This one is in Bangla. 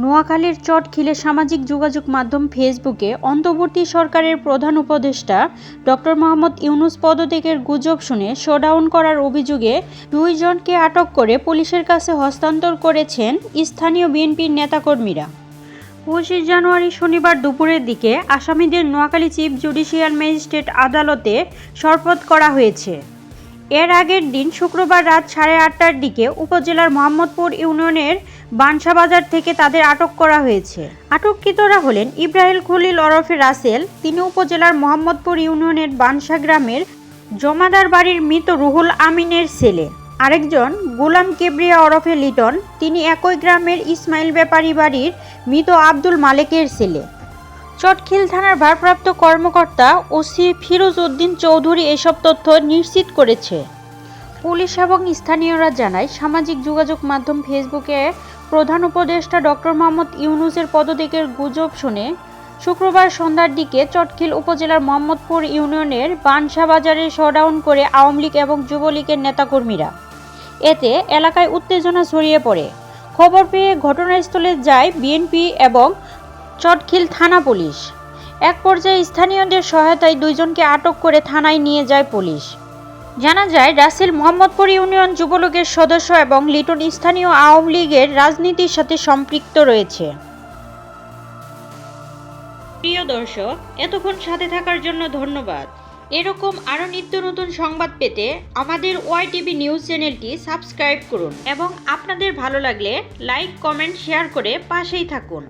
নোয়াখালীর চটখিলে সামাজিক যোগাযোগ মাধ্যম ফেসবুকে অন্তর্বর্তী সরকারের প্রধান উপদেষ্টা ডক্টর মোহাম্মদ ইউনুস পদত্যাগের গুজব শুনে শোডাউন করার অভিযোগে দুইজনকে আটক করে পুলিশের কাছে হস্তান্তর করেছেন স্থানীয় বিএনপির নেতাকর্মীরা। পঁচিশ জানুয়ারি শনিবার দুপুরের দিকে আসামিদের নোয়াখালী চিফ জুডিশিয়াল ম্যাজিস্ট্রেট আদালতে সরপত করা হয়েছে। এর আগের দিন শুক্রবার রাত সাড়ে আটটার দিকে উপজেলার মোহাম্মদপুর ইউনিয়নের বানসা বাজার থেকে তাদের আটক করা হয়েছে। আটককৃতরা হলেন ইব্রাহিম খলিল ওরফে রাসেল। তিনি উপজেলার মোহাম্মদপুর ইউনিয়নের বানসা গ্রামের জমাদার বাড়ির মৃত রুহুল আমিনের ছেলে। আরেকজন, গোলাম কেবরিয়া ওরফে লিটন, তিনি একই গ্রামের ইসমাইল ব্যাপারী বাড়ির মৃত আব্দুল মালেকের ছেলে। চটখিল থানার ভারপ্রাপ্ত কর্মকর্তা ওসি ফিরোজ উদ্দিন চৌধুরী এসব তথ্য নিশ্চিত করেছে। পুলিশ এবং স্থানীয়রা জানায়, সামাজিক যোগাযোগ মাধ্যম ফেসবুকে প্রধান উপদেষ্টা ডক্টর মোহাম্মদ ইউনুসের পদত্যাগের গুজব শুনে শুক্রবার সন্ধ্যার দিকে চটখিল উপজেলার মোহাম্মদপুর ইউনিয়নের বানসা বাজারে শোডাউন করে আওয়ামী লীগ এবং যুবলীগের নেতাকর্মীরা। এতে এলাকায় উত্তেজনা ছড়িয়ে পড়ে। খবর পেয়ে ঘটনাস্থলে যায় বিএনপি এবং চটখিল থানা পুলিশ। এক পর্যায়ে স্থানীয়দের সহায়তায় দুইজনকে আটক করে থানায় নিয়ে যায় পুলিশ। জানা যায়, রাসেল মোহাম্মদপুর ইউনিয়ন যুবলীগের সদস্য এবং লিটন স্থানীয় আওয়ামী লীগের রাজনীতির সাথে সম্পৃক্ত রয়েছে। প্রিয় দর্শক, এতক্ষণ সাথে থাকার জন্য ধন্যবাদ। এরকম আরও নিত্য নতুন সংবাদ পেতে আমাদের ওয়াই টিভি নিউজ চ্যানেলটি সাবস্ক্রাইব করুন এবং আপনাদের ভালো লাগলে লাইক, কমেন্ট, শেয়ার করে পাশেই থাকুন।